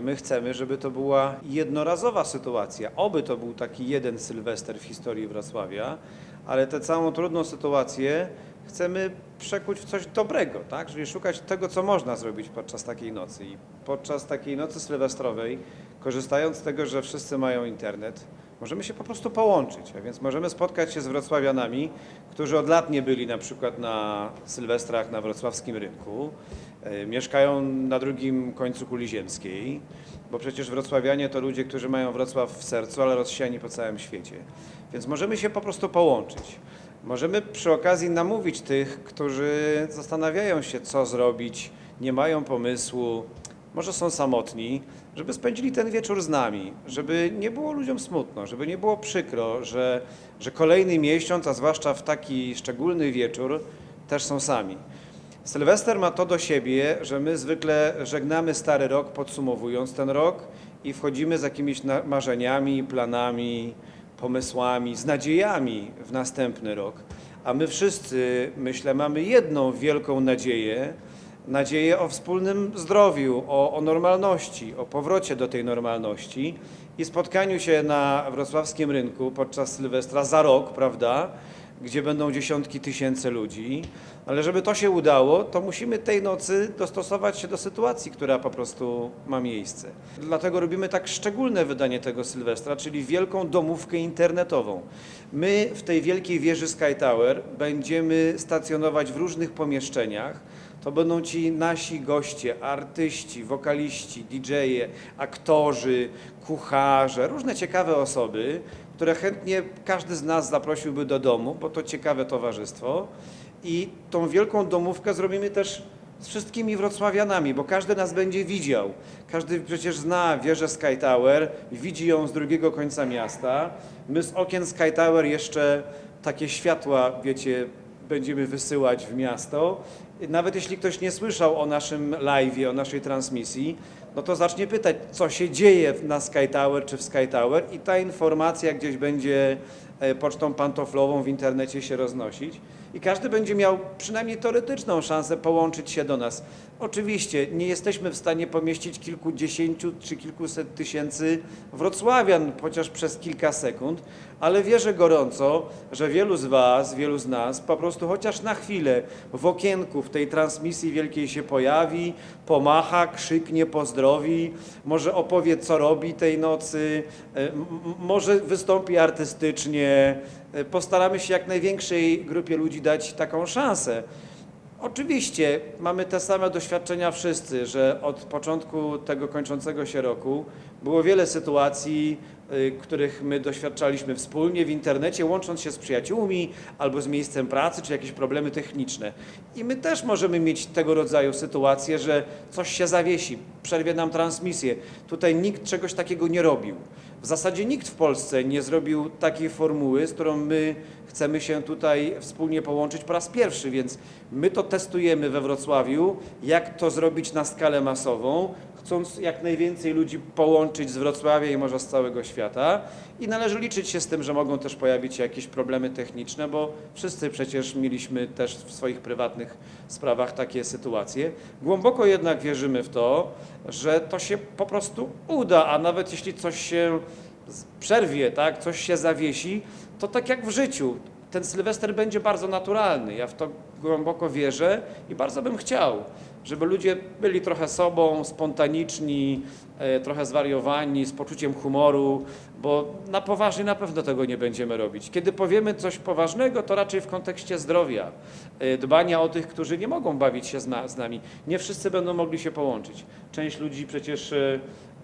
My chcemy, żeby to była jednorazowa sytuacja. Oby to był taki jeden Sylwester w historii Wrocławia, ale tę całą trudną sytuację chcemy przekuć w coś dobrego, tak? Czyli szukać tego, co można zrobić podczas takiej nocy. I podczas takiej nocy sylwestrowej, korzystając z tego, że wszyscy mają internet, możemy się po prostu połączyć. A więc możemy spotkać się z wrocławianami, którzy od lat nie byli na przykład na Sylwestrach na wrocławskim rynku, e, mieszkają na drugim końcu kuli ziemskiej, bo przecież wrocławianie to ludzie, którzy mają Wrocław w sercu, ale rozsiani po całym świecie. Więc możemy się po prostu połączyć. Możemy przy okazji namówić tych, którzy zastanawiają się, co zrobić, nie mają pomysłu, może są samotni, żeby spędzili ten wieczór z nami, żeby nie było ludziom smutno, żeby nie było przykro, że, że kolejny miesiąc, a zwłaszcza w taki szczególny wieczór, też są sami. Sylwester ma to do siebie, że my zwykle żegnamy stary rok, podsumowując ten rok i wchodzimy z jakimiś marzeniami, planami, pomysłami, z nadziejami w następny rok. A my wszyscy, myślę, mamy jedną wielką nadzieję, nadzieję o wspólnym zdrowiu, o, o normalności, o powrocie do tej normalności i spotkaniu się na wrocławskim rynku podczas Sylwestra za rok, prawda? Gdzie będą dziesiątki tysięcy ludzi, ale żeby to się udało, to musimy tej nocy dostosować się do sytuacji, która po prostu ma miejsce. Dlatego robimy tak szczególne wydanie tego Sylwestra, czyli wielką domówkę internetową. My w tej wielkiej wieży Sky Tower będziemy stacjonować w różnych pomieszczeniach. To będą ci nasi goście, artyści, wokaliści, DJ-e, aktorzy, kucharze, różne ciekawe osoby, które chętnie każdy z nas zaprosiłby do domu, bo to ciekawe towarzystwo. I tą wielką domówkę zrobimy też z wszystkimi wrocławianami, bo każdy nas będzie widział. Każdy przecież zna wieżę Sky Tower, widzi ją z drugiego końca miasta. My z okien Sky Tower jeszcze takie światła, wiecie, będziemy wysyłać w miasto. Nawet jeśli ktoś nie słyszał o naszym live, o naszej transmisji, no to zacznie pytać, co się dzieje na Sky Tower czy w Sky Tower i ta informacja gdzieś będzie e, pocztą pantoflową w internecie się roznosić i każdy będzie miał przynajmniej teoretyczną szansę połączyć się do nas. Oczywiście nie jesteśmy w stanie pomieścić kilkudziesięciu czy kilkuset tysięcy wrocławian, chociaż przez kilka sekund, ale wierzę gorąco, że wielu z Was, wielu z nas po prostu chociaż na chwilę w okienku w tej transmisji wielkiej się pojawi, pomacha, krzyknie, pozdrowi, może opowie, co robi tej nocy, e, może wystąpi artystycznie. E, Postaramy się jak największej grupie ludzi dać taką szansę. Oczywiście mamy te same doświadczenia wszyscy, że od początku tego kończącego się roku było wiele sytuacji, których my doświadczaliśmy wspólnie w internecie, łącząc się z przyjaciółmi albo z miejscem pracy, czy jakieś problemy techniczne. I my też możemy mieć tego rodzaju sytuacje, że coś się zawiesi, przerwie nam transmisję. Tutaj nikt czegoś takiego nie robił. W zasadzie nikt w Polsce nie zrobił takiej formuły, z którą my chcemy się tutaj wspólnie połączyć po raz pierwszy, więc my to testujemy we Wrocławiu, jak to zrobić na skalę masową, chcąc jak najwięcej ludzi połączyć z Wrocławia i może z całego świata. I należy liczyć się z tym, że mogą też pojawić się jakieś problemy techniczne, bo wszyscy przecież mieliśmy też w swoich prywatnych sprawach takie sytuacje. Głęboko jednak wierzymy w to, że to się po prostu uda, a nawet jeśli coś się przerwie, tak, coś się zawiesi, to tak jak w życiu, ten Sylwester będzie bardzo naturalny. Ja w to głęboko wierzę i bardzo bym chciał, żeby ludzie byli trochę sobą, spontaniczni, e, trochę zwariowani, z poczuciem humoru, bo na poważnie na pewno tego nie będziemy robić. Kiedy powiemy coś poważnego, to raczej w kontekście zdrowia, e, dbania o tych, którzy nie mogą bawić się z, na, z nami. Nie wszyscy będą mogli się połączyć. Część ludzi przecież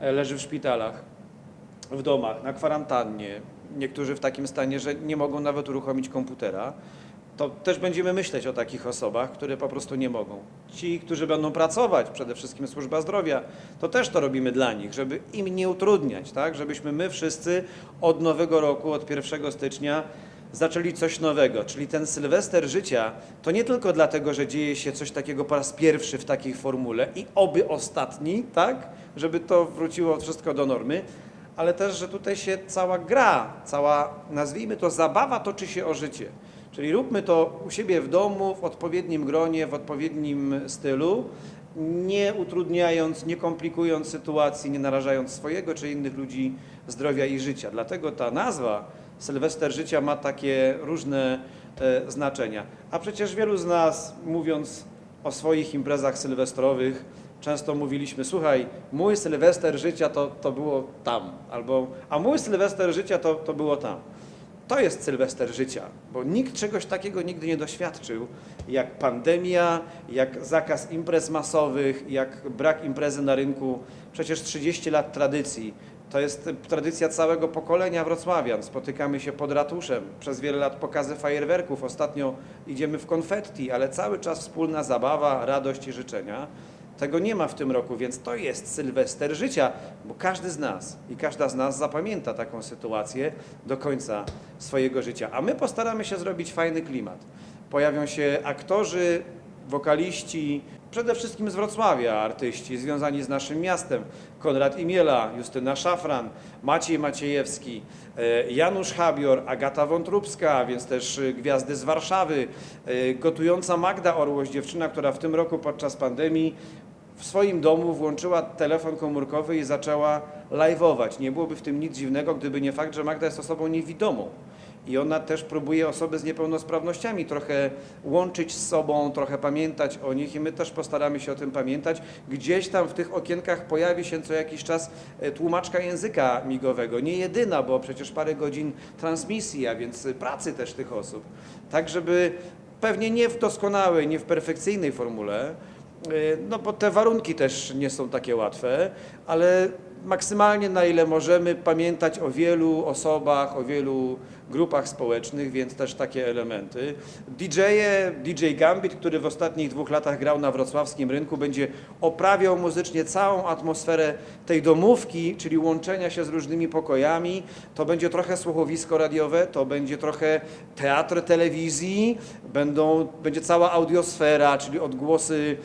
e, leży w szpitalach w domach, na kwarantannie, niektórzy w takim stanie, że nie mogą nawet uruchomić komputera, to też będziemy myśleć o takich osobach, które po prostu nie mogą. Ci, którzy będą pracować, przede wszystkim służba zdrowia, to też to robimy dla nich, żeby im nie utrudniać, tak? Żebyśmy my wszyscy od nowego roku, od 1 stycznia zaczęli coś nowego, czyli ten sylwester życia to nie tylko dlatego, że dzieje się coś takiego po raz pierwszy w takiej formule i oby ostatni, tak? Żeby to wróciło wszystko do normy, ale też, że tutaj się cała gra, cała, nazwijmy to, zabawa toczy się o życie. Czyli róbmy to u siebie w domu, w odpowiednim gronie, w odpowiednim stylu, nie utrudniając, nie komplikując sytuacji, nie narażając swojego czy innych ludzi zdrowia i życia. Dlatego ta nazwa Sylwester Życia ma takie różne e, znaczenia. A przecież wielu z nas, mówiąc o swoich imprezach sylwestrowych, często mówiliśmy, słuchaj, mój Sylwester Życia to, to było tam, albo a mój Sylwester Życia to, to było tam. To jest Sylwester życia, bo nikt czegoś takiego nigdy nie doświadczył, jak pandemia, jak zakaz imprez masowych, jak brak imprezy na rynku. Przecież 30 lat tradycji. To jest tradycja całego pokolenia wrocławian. Spotykamy się pod ratuszem. Przez wiele lat pokazy fajerwerków. Ostatnio idziemy w konfetti, ale cały czas wspólna zabawa, radość i życzenia. Tego nie ma w tym roku, więc to jest Sylwester życia, bo każdy z nas i każda z nas zapamięta taką sytuację do końca swojego życia. A my postaramy się zrobić fajny klimat. Pojawią się aktorzy, wokaliści, przede wszystkim z Wrocławia artyści związani z naszym miastem. Konrad Imiela, Justyna Szafran, Maciej Maciejewski, e, Janusz Habior, Agata Wątróbska, więc też e, gwiazdy z Warszawy, e, gotująca Magda Orłoś, dziewczyna, która w tym roku podczas pandemii w swoim domu włączyła telefon komórkowy i zaczęła live'ować. Nie byłoby w tym nic dziwnego, gdyby nie fakt, że Magda jest osobą niewidomą. I ona też próbuje osoby z niepełnosprawnościami trochę łączyć z sobą, trochę pamiętać o nich i my też postaramy się o tym pamiętać. Gdzieś tam w tych okienkach pojawi się co jakiś czas e, tłumaczka języka migowego. Nie jedyna, bo przecież parę godzin transmisji, a więc pracy też tych osób. Tak, żeby pewnie nie w doskonałej, nie w perfekcyjnej formule, No bo te warunki też nie są takie łatwe, ale maksymalnie na ile możemy pamiętać o wielu osobach, o wielu grupach społecznych, więc też takie elementy. DJ-e, DJ Gambit, który w ostatnich dwóch latach grał na wrocławskim rynku, będzie oprawiał muzycznie całą atmosferę tej domówki, czyli łączenia się z różnymi pokojami. To będzie trochę słuchowisko radiowe, to będzie trochę teatr telewizji, będą, będzie cała audiosfera, czyli odgłosy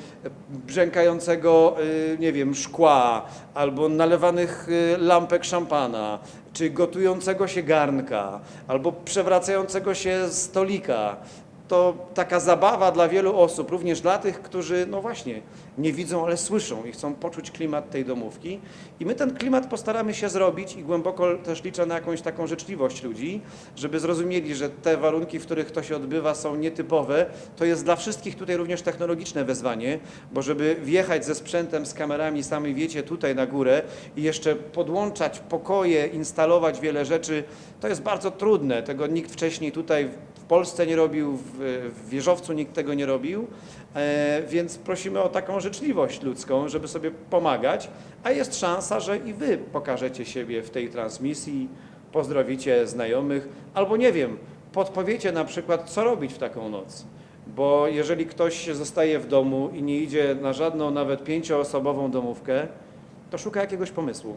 brzękającego, y, nie wiem, szkła albo nalewanych y, lampek szampana, czy gotującego się garnka, albo przewracającego się stolika. To taka zabawa dla wielu osób, również dla tych, którzy, no właśnie, nie widzą, ale słyszą i chcą poczuć klimat tej domówki. I my ten klimat postaramy się zrobić i głęboko też liczę na jakąś taką życzliwość ludzi, żeby zrozumieli, że te warunki, w których to się odbywa, są nietypowe. To jest dla wszystkich tutaj również technologiczne wyzwanie, bo żeby wjechać ze sprzętem, z kamerami, sami wiecie, tutaj na górę i jeszcze podłączać pokoje, instalować wiele rzeczy, to jest bardzo trudne. Tego nikt wcześniej tutaj w Polsce nie robił, w, wieżowcu nikt tego nie robił, e, więc prosimy o taką życzliwość ludzką, żeby sobie pomagać, a jest szansa, że i Wy pokażecie siebie w tej transmisji, pozdrowicie znajomych, albo nie wiem, podpowiecie na przykład, co robić w taką noc. Bo jeżeli ktoś zostaje w domu i nie idzie na żadną nawet pięcioosobową domówkę, to szuka jakiegoś pomysłu.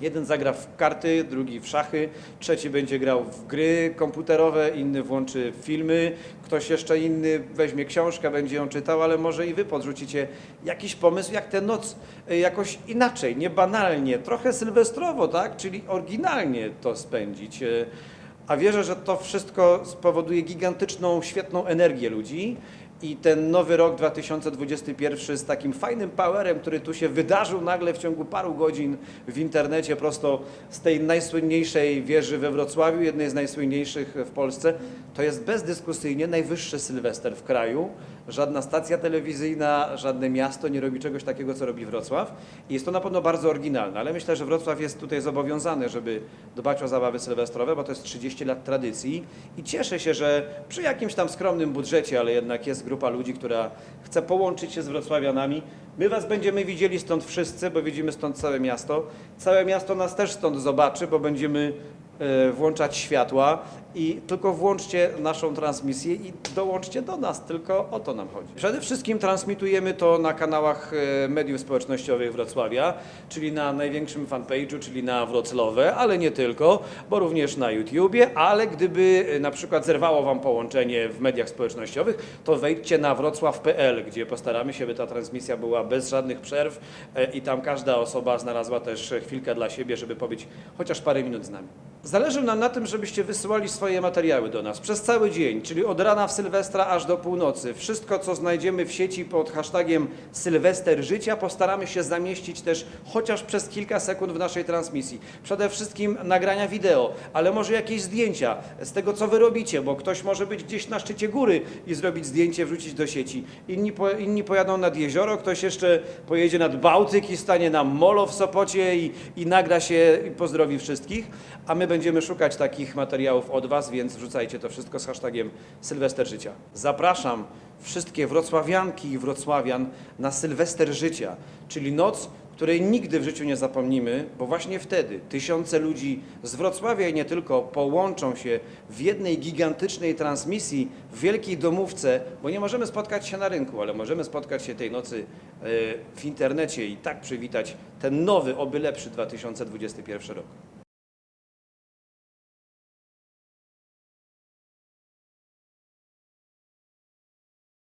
Jeden zagra w karty, drugi w szachy, trzeci będzie grał w gry komputerowe, inny włączy filmy, ktoś jeszcze inny weźmie książkę, będzie ją czytał, ale może i wy podrzucicie jakiś pomysł, jak tę noc y, jakoś inaczej, nie banalnie, trochę sylwestrowo, tak? Czyli oryginalnie to spędzić. Y, A wierzę, że to wszystko spowoduje gigantyczną, świetną energię ludzi. I ten nowy rok 2021 z takim fajnym powerem, który tu się wydarzył nagle w ciągu paru godzin w internecie, prosto z tej najsłynniejszej wieży we Wrocławiu, jednej z najsłynniejszych w Polsce, to jest bezdyskusyjnie najwyższy Sylwester w kraju. Żadna stacja telewizyjna, żadne miasto nie robi czegoś takiego, co robi Wrocław. I jest to na pewno bardzo oryginalne, ale myślę, że Wrocław jest tutaj zobowiązany, żeby dbać o zabawy sylwestrowe, bo to jest 30 lat tradycji. I cieszę się, że przy jakimś tam skromnym budżecie, ale jednak jest grupa ludzi, która chce połączyć się z wrocławianami. My Was będziemy widzieli stąd wszyscy, bo widzimy stąd całe miasto. Całe miasto nas też stąd zobaczy, bo będziemy e, włączać światła i tylko włączcie naszą transmisję i dołączcie do nas, tylko o to nam chodzi. Przede wszystkim transmitujemy to na kanałach e, mediów społecznościowych Wrocławia, czyli na największym fanpage'u, czyli na Wrocławe, ale nie tylko, bo również na YouTubie, ale gdyby e, na przykład zerwało Wam połączenie w mediach społecznościowych, to wejdźcie na wrocław.pl, gdzie postaramy się, by ta transmisja była bez żadnych przerw e, i tam każda osoba znalazła też chwilkę dla siebie, żeby pobyć chociaż parę minut z nami. Zależy nam na tym, żebyście wysyłali swoje swoje materiały do nas przez cały dzień, czyli od rana w Sylwestra aż do północy. Wszystko, co znajdziemy w sieci pod hashtagiem Sylwester Życia, postaramy się zamieścić też chociaż przez kilka sekund w naszej transmisji. Przede wszystkim nagrania wideo, ale może jakieś zdjęcia z tego, co wy robicie, bo ktoś może być gdzieś na szczycie góry i zrobić zdjęcie, wrzucić do sieci. Inni, po, inni pojadą nad jezioro, ktoś jeszcze pojedzie nad Bałtyk i stanie na molo w Sopocie i, i nagra się i pozdrowi wszystkich, a my będziemy szukać takich materiałów od Was, więc wrzucajcie to wszystko z hashtagiem Sylwester Życia. Zapraszam wszystkie wrocławianki i wrocławian na Sylwester Życia, czyli noc, której nigdy w życiu nie zapomnimy, bo właśnie wtedy tysiące ludzi z Wrocławia i nie tylko połączą się w jednej gigantycznej transmisji w wielkiej domówce, bo nie możemy spotkać się na rynku, ale możemy spotkać się tej nocy e, w internecie i tak przywitać ten nowy, oby lepszy 2021 rok.